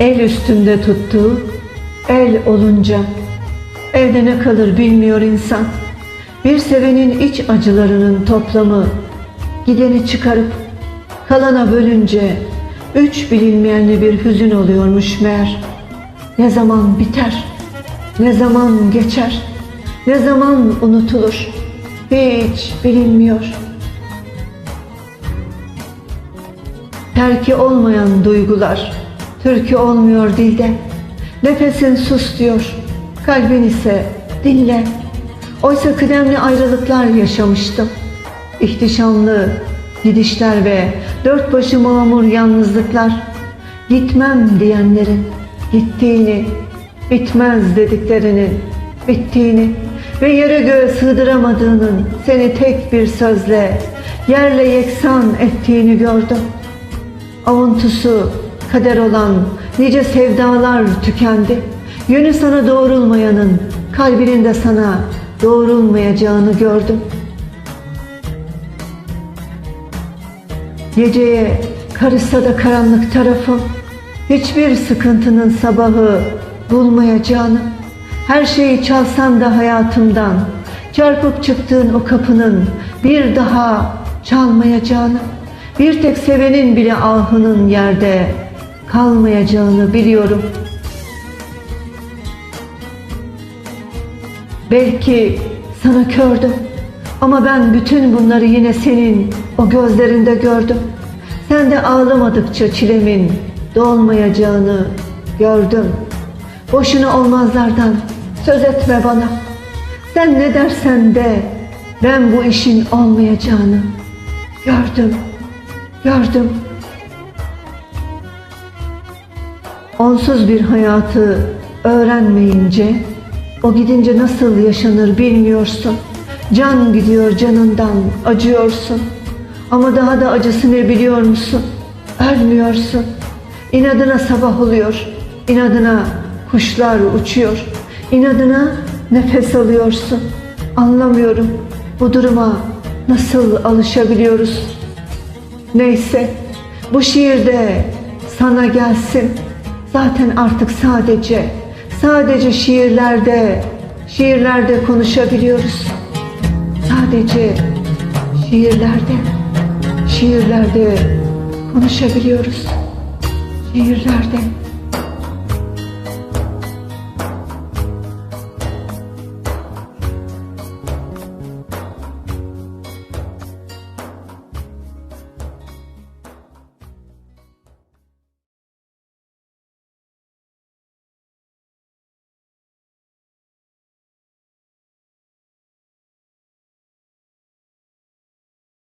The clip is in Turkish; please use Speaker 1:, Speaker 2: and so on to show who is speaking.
Speaker 1: El üstünde tuttuğu el olunca evde ne kalır bilmiyor insan. Bir sevenin iç acılarının toplamı gideni çıkarıp kalana bölünce üç bilinmeyenli bir hüzün oluyormuş meğer. Ne zaman biter, ne zaman geçer, ne zaman unutulur hiç bilinmiyor. Terki olmayan duygular, türkü olmuyor dilde. Nefesin sus diyor, kalbin ise dinle. Oysa kıdemli ayrılıklar yaşamıştım. İhtişamlı gidişler ve dört başı mamur yalnızlıklar. Gitmem diyenlerin gittiğini, bitmez dediklerinin bittiğini ve yere göğe sığdıramadığının seni tek bir sözle yerle yeksan ettiğini gördüm. Avuntusu kader olan nice sevdalar tükendi. Yönü sana doğrulmayanın kalbinin de sana doğrulmayacağını gördüm. Geceye karışsa da karanlık tarafım hiçbir sıkıntının sabahı bulmayacağını her şeyi çalsan da hayatımdan çarpıp çıktığın o kapının bir daha çalmayacağını bir tek sevenin bile ahının yerde kalmayacağını biliyorum. Belki sana kördüm ama ben bütün bunları yine senin o gözlerinde gördüm. Sen de ağlamadıkça çilemin dolmayacağını gördüm. Boşuna olmazlardan söz etme bana. Sen ne dersen de ben bu işin olmayacağını gördüm, gördüm. Onsuz bir hayatı öğrenmeyince o gidince nasıl yaşanır bilmiyorsun. Can gidiyor canından acıyorsun. Ama daha da acısı ne biliyor musun? Ölmüyorsun. İnadına sabah oluyor. İnadına kuşlar uçuyor. İnadına nefes alıyorsun. Anlamıyorum bu duruma nasıl alışabiliyoruz? Neyse bu şiirde sana gelsin. Zaten artık sadece sadece şiirlerde şiirlerde konuşabiliyoruz. Sadece şiirlerde şiirlerde konuşabiliyoruz. Şiirlerde